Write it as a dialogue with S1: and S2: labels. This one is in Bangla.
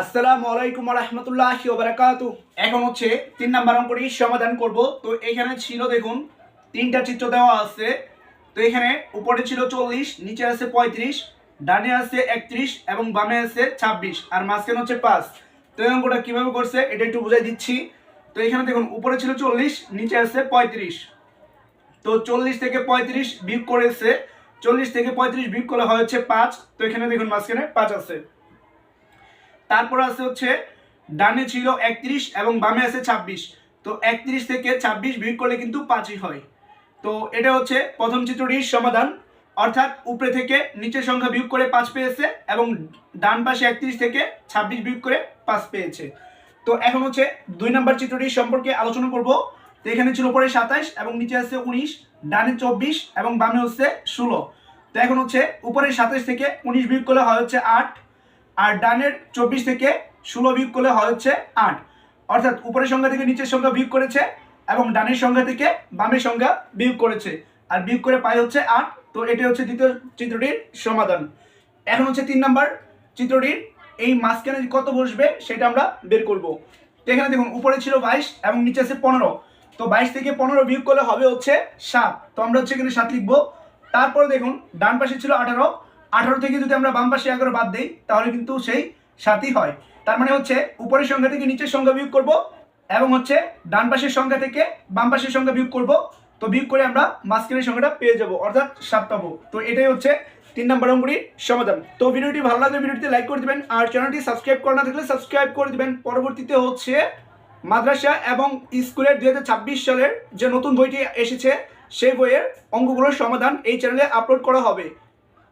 S1: আসসালামু আলাইকুম রহমতুল্লাহ বারাকাতু। এখন হচ্ছে তিন নাম্বার অঙ্কটি সমাধান করব। তো এখানে ছিল দেখুন, তিনটা চিত্র দেওয়া আছে। তো এখানে উপরে ছিল চল্লিশ, নিচে আছে পঁয়ত্রিশ, ডানে আছে একত্রিশ এবং বামে আছে ছাব্বিশ আর মাঝখানে হচ্ছে পাঁচ। তো এই অঙ্কটা কীভাবে করছে এটা একটু বুঝাই দিচ্ছি। তো এখানে দেখুন, উপরে ছিল চল্লিশ, নিচে আছে পঁয়ত্রিশ। তো চল্লিশ থেকে পঁয়ত্রিশ বিয়োগ করেছে, চল্লিশ থেকে পঁয়ত্রিশ বিয়োগ করা হয় হচ্ছে পাঁচ। তো এখানে দেখুন, মাঝখানে পাঁচ আছে। তারপর আছে হচ্ছে, ডানে ছিল একত্রিশ এবং বামে আছে ছাব্বিশ। তো একত্রিশ থেকে ছাব্বিশ বিয়োগ করলে কিন্তু পাঁচই হয়। তো এটা হচ্ছে প্রথম চিত্রটির সমাধান। অর্থাৎ উপরে থেকে নিচের সংখ্যা বিয়োগ করে পাঁচ পেয়েছে এবং ডান পাশে একত্রিশ থেকে ছাব্বিশ বিয়োগ করে পাঁচ পেয়েছে। তো এখন হচ্ছে দুই নম্বর চিত্রটির সম্পর্কে আলোচনা করব। তো এখানে ছিল উপরে সাতাইশ এবং নিচে আছে উনিশ, ডানে চব্বিশ এবং বামে হচ্ছে ষোলো। তো এখন হচ্ছে উপরে সাতাইশ থেকে উনিশ বিয়োগ করলে হয় হচ্ছে আট আর ডানের চব্বিশ থেকে ষোলো বিয়োগ করলে হয় হচ্ছে আট। অর্থাৎ উপরের সংখ্যা থেকে নিচের সংখ্যা বিয়োগ করেছে এবং ডানের সংখ্যা থেকে বামের সংখ্যা বিয়োগ করেছে। আর বিয়োগ করে পাই হচ্ছে আট, তো এটি হচ্ছে দ্বিতীয় চিত্রটির সমাধান। এখন হচ্ছে তিন নাম্বার চিত্রটির, এই মাঝখানে কত বসবে সেটা আমরা বের করব। তো এখানে দেখুন, উপরে ছিল বাইশ এবং নিচে আছে পনেরো। তো বাইশ থেকে পনেরো বিয়োগ করলে হবে হচ্ছে সাত। তো আমরা হচ্ছে এখানে সাত লিখব। তারপরে দেখুন, ডান পাশে ছিল আঠারো আঠারো থেকে যদি আমরা বাম পাশে এগারো বাদ দিই, তাহলে কিন্তু সেই সাতই হয়। তার মানে হচ্ছে উপরের সংখ্যা থেকে নিচের সংখ্যা বিয়োগ করব এবং হচ্ছে ডান পাশের সংখ্যা থেকে বাম পাশের সংখ্যা বিয়োগ করব। তো বিয়োগ করে আমরা মাঝখানের সংখ্যাটা পেয়ে যাব, অর্থাৎ সাত পাবো। তো এটাই হচ্ছে তিন নম্বর অঙ্কটির সমাধান। তো ভিডিওটি ভালো লাগলে ভিডিওটিতে লাইক করে দিবেন, আর চ্যানেলটি সাবস্ক্রাইব করা না থাকলে সাবস্ক্রাইব করে দেবেন। পরবর্তীতে হচ্ছে মাদ্রাসা এবং স্কুলের দুই হাজার ছাব্বিশ সালের যে নতুন বইটি এসেছে, সেই বইয়ের অঙ্কগুলোর সমাধান এই চ্যানেলে আপলোড করা হবে।